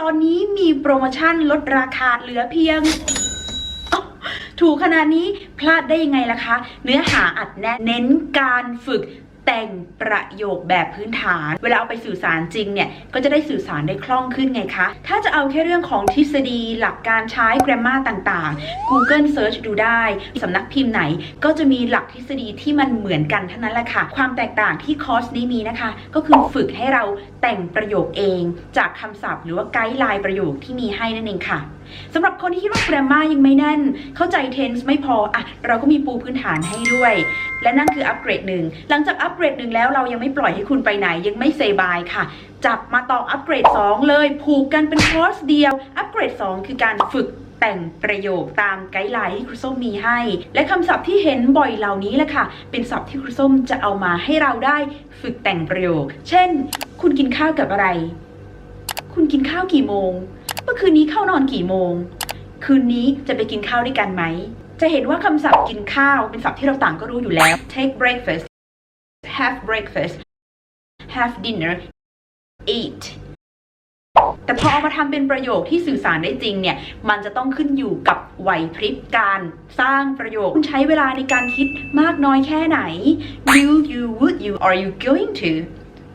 ตอนนี้มีโปรโมชั่นลดราคาเหลือเพียง ถูกขนาดนี้พลาดได้ยังไงล่ะคะ เนื้อหาอัดแน่นเน้นการฝึก แต่งประโยคแบบพื้นฐาน เวลาเอาไปสื่อสารจริงเนี่ย ก็จะได้สื่อสารได้คล่องขึ้นไงคะ ถ้าจะเอาแค่เรื่องของทฤษฎีหลักการใช้ grammar ต่างๆ Google Search ดูได้ สำนักพิมพ์ไหน ก็จะมีหลักทฤษฎีที่มันเหมือนกันเท่านั้นแหละค่ะ ความแตกต่างที่คอร์สนี้มีนะคะ ก็คือฝึกให้เราแต่งประโยคเอง จากคำศัพท์ หรือว่าไกด์ไลน์ประโยคที่มีให้นั่นเองค่ะสำหรับคนที่คิดว่า grammar ยังไม่แน่น เข้าใจ tense ไม่พออะเราก็มีปูพื้นฐานให้ด้วย และนั่นคืออัปเกรดหนึ่งหลังจากอัปเกรดหนึ่งแล้วเรายังไม่ปล่อยให้คุณไปไหนยังไม่เซบายค่ะ จับมาต่ออัปเกรด 2 เลยผูกกันเป็นคอร์สเดียว อัปเกรด 2 คือการฝึกแต่งประโยคตามไกด์ไลน์ที่ครูส้มมีให้ และคำศัพท์ที่เห็นบ่อยเหล่านี้แหละค่ะ เป็นศัพท์ที่ครูส้มจะเอามาให้เราได้ฝึกแต่งประโยค เช่น คุณกินข้าวกับอะไร คุณกินข้าวกี่โมง เมื่อคืนนี้เข้านอนกี่โมง คืนนี้จะไปกินข้าวด้วยกันไหม จะเห็นว่าคำศัพท์กินข้าวเป็นศัพท์ที่เราต่างก็รู้อยู่แล้ว take breakfast have breakfast have dinner eat แต่พอเอามาทำเป็นประโยคที่สื่อสารได้จริงเนี่ย มันจะต้องขึ้นอยู่กับไหวพริบการสร้างประโยค คุณใช้เวลาในการคิดมากน้อยแค่ไหน will you would you are you going to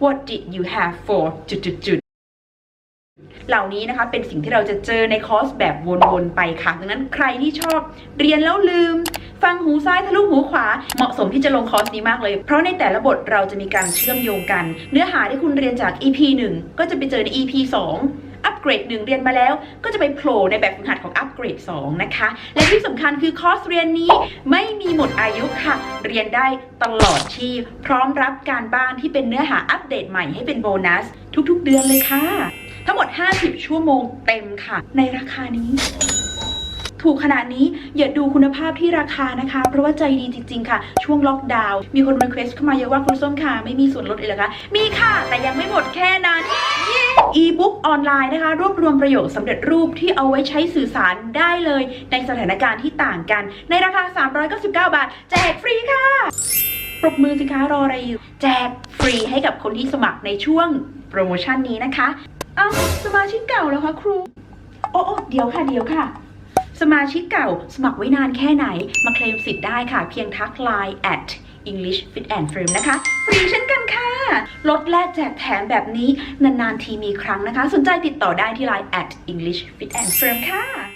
what did you have for จุดจุดจุด เหล่านี้นะคะเป็นสิ่งที่เราจะเจอในคอร์สแบบวนๆไปค่ะดังนั้นใครที่ชอบเรียนแล้วลืม ฟังหูซ้ายทะลุหูขวา เหมาะสมที่จะลงคอร์สนี้มากเลย เพราะในแต่ละบทเราจะมีการเชื่อมโยงกัน เนื้อหาที่คุณเรียนจาก EP 1 ก็จะไปเจอใน EP 2อัปเกรด1เรียนมาแล้วก็จะไปโผล่ในแบบฝึกหัดของอัปเกรด 2 นะคะ และที่สำคัญคือคอร์สเรียนนี้ไม่มีหมดอายุค่ะ เรียนได้ตลอดชีพพร้อมรับการบ้านที่เป็นเนื้อหาอัปเดตใหม่ให้เป็นโบนัส ทุกๆเดือนเลยค่ะ ทั้งหมด 50 ชั่วโมงเต็มค่ะ ในราคานี้ ถูกขนาดนี้อย่าดูคุณภาพที่ราคานะคะ เพราะว่าใจดีจริง ๆ ค่ะ ช่วงล็อกดาวน์มีคนรีเควสเข้ามาเยอะว่าคุณส้มค่ะ ไม่มีส่วนลดเลยเหรอคะ มีค่ะแต่ยังไม่หมดแค่นั้นอีบุ๊กออนไลน์นะคะ รวบรวมประโยคสำเร็จรูปที่เอาไว้ใช้สื่อสารได้เลย ในสถานการณ์ที่ต่างกัน ในราคา 399 บาท แจกฟรีค่ะ ปรบมือสิคะรออะไรอยู่ แจกฟรีให้กับคนที่สมัครในช่วงโปรโมชั่นนี้นะคะ เอาสมาชิกเก่าแล้วคะครู โอ้โอ้เดี๋ยวค่ะเดี๋ยวค่ะ สมาชิกเก่าสมัครไว้นานแค่ไหน มาเคลมสิทธิ์ได้ค่ะ เพียงทักไลน์ at English Fit and Firm นะคะ ฟรีเช่นกันค่ะลดแลกแจกแถมแบบนี้ นาน ๆ ทีมีครั้งนะคะ สนใจติดต่อได้ที่ไลน์ at English Fit and Firm ค่ะ